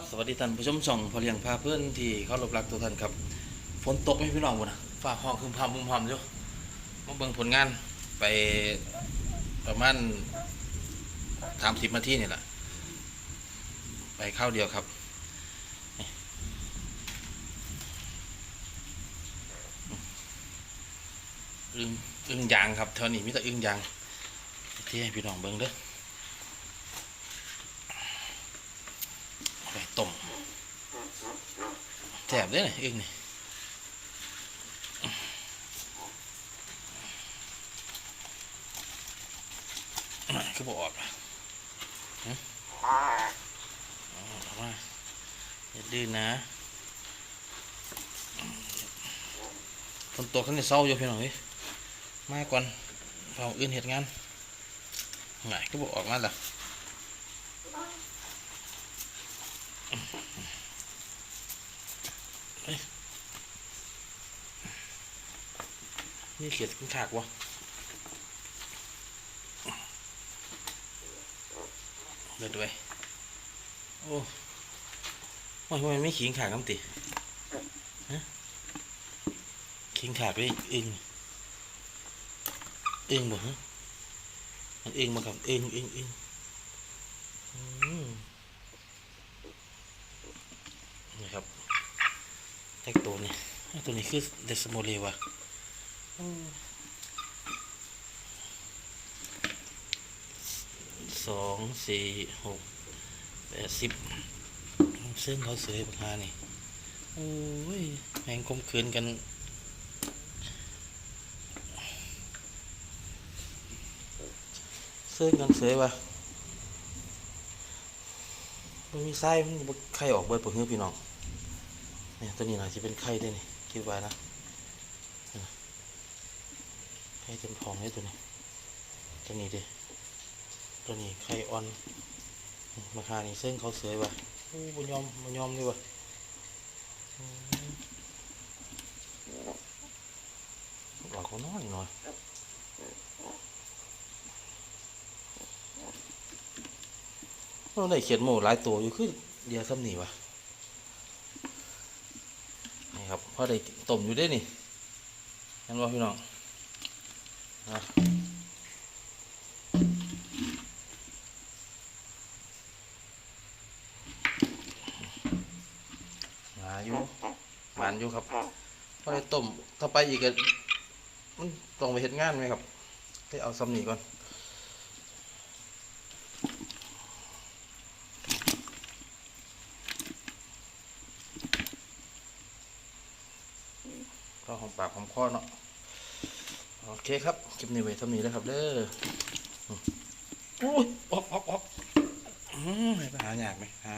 บสวัสดีท่านผู้ชมช่องพอเลี้ยงพาเพื่อนที่เขารบรักทุกท่านครับฝนตกไหมพี่น้องบุนะฟ้าห้องคืมพำพึมพำอยู่มาเบิ่งผลงานไปประมาณสามสิบนาทีนี่แหละไปเข้าวเดียวครับอึ้งอึ้งยางครับเท่านี้มีแต่อึ้งยางที่ให้พี่น้องเบิ่งเด้อ เอา ไปต้มแสบเลยนะอึ่งนี่อะก็บอกออกอะมาอย่าดื้อนะฝนตกขึ้นในเศร้าอยู่เพี่น้อยมาก่อนเราอื่นเหตุงานไงก็บอกออกมาละ นี่เขียดขึ้นขากวะเดือดด้วยโอ้โอ้ยทำไมไม่ขิงขากน้ำติฮะขิงขากเลยอึงอึงบ่ฮะมันเองมากับเอึงอึงอึงอืมนี่ครับ แท็กตัวนี้ตัวนี้คือเดสโมเลวะสองสี่หกแปดสิบซึ่งเขาเสยราคานี่ โอ้ยแหงคมคืนกันเสื้อกันเสยวะมันมีไส้มันบ่ไข่ออกเบิดปวดเหือพี่น้อง เนี่ยตัวนี้น่าจะเป็นไข่ด้วยนี่คิดว่านะไข่เต็มท้องเลยตัวนี้ ตัวนี้ดิตัวนี้ไข่อ่อนราคานี่เส้นเขาเสยว่ะโอ้บุญยอมบุญยอมเลยว่ะอืมหลังเขาน้อยหน่อยเราได้เขียนหมูหลายตัวอยู่คือเดียวซ้ำนี่วะ ครับพอได้ต้มอยู่ได้นี่นั่นว่าพี่น้องมาอยู่หวานอยู่ครับพอได้ต้มถ้าไปอีกก็มันต้องไปเห็นงานไหมครับไปเอาซ้ำนี่ก่อน ก็หอมปากขอมคอเนาะโอเคครับคลิปนี้ไว้เท่านี้แล้วครับเด้ออืมโอ้ยออกออกออกอืมให้ไปหาอยากไหมหา